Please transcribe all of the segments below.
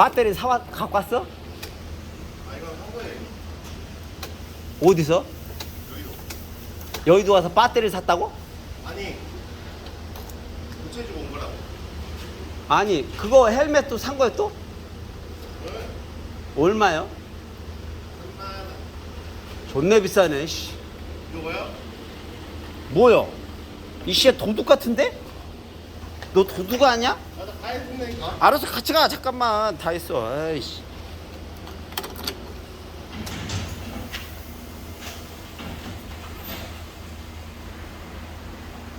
배터리 사와 갖고 왔어? 아 이거 한 거예요. 어디서? 여기로. 여의도 와서 배터리를 샀다고? 아니 부채주고 온 거라고. 아니 그거 헬멧도 산 거야 또? 네. 얼마요? 끝나. 존내 비싸네 씨. 이거요? 뭐요? 이씨 도둑 같은데? 너 도둑 아니야? 다. 알아서 같이 가 잠깐만 다 있어 아이씨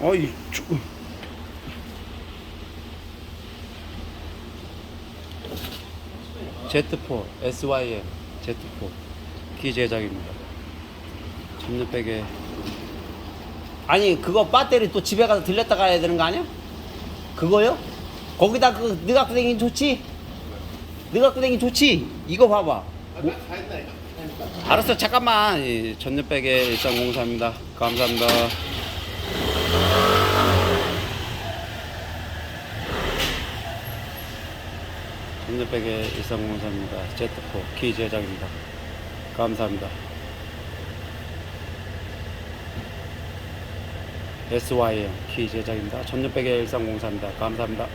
어이 쭈. Z4 SYM Z4 기 제작입니다 전자백에 아니 그거 배터리 또 집에 가서 들렸다 가야 되는 거 아니야? 그거요? 거기다 그 느각구댕이 좋지? 느각구댕이 좋지? 이거 봐봐 뭐? 알았어 잠깐만 이 전년백의 일상공사입니다 감사합니다 전년백의 일상공사입니다 Z4 키 제작입니다 감사합니다 SYM 키 제작입니다. 전년백의 일상공사입니다. 감사합니다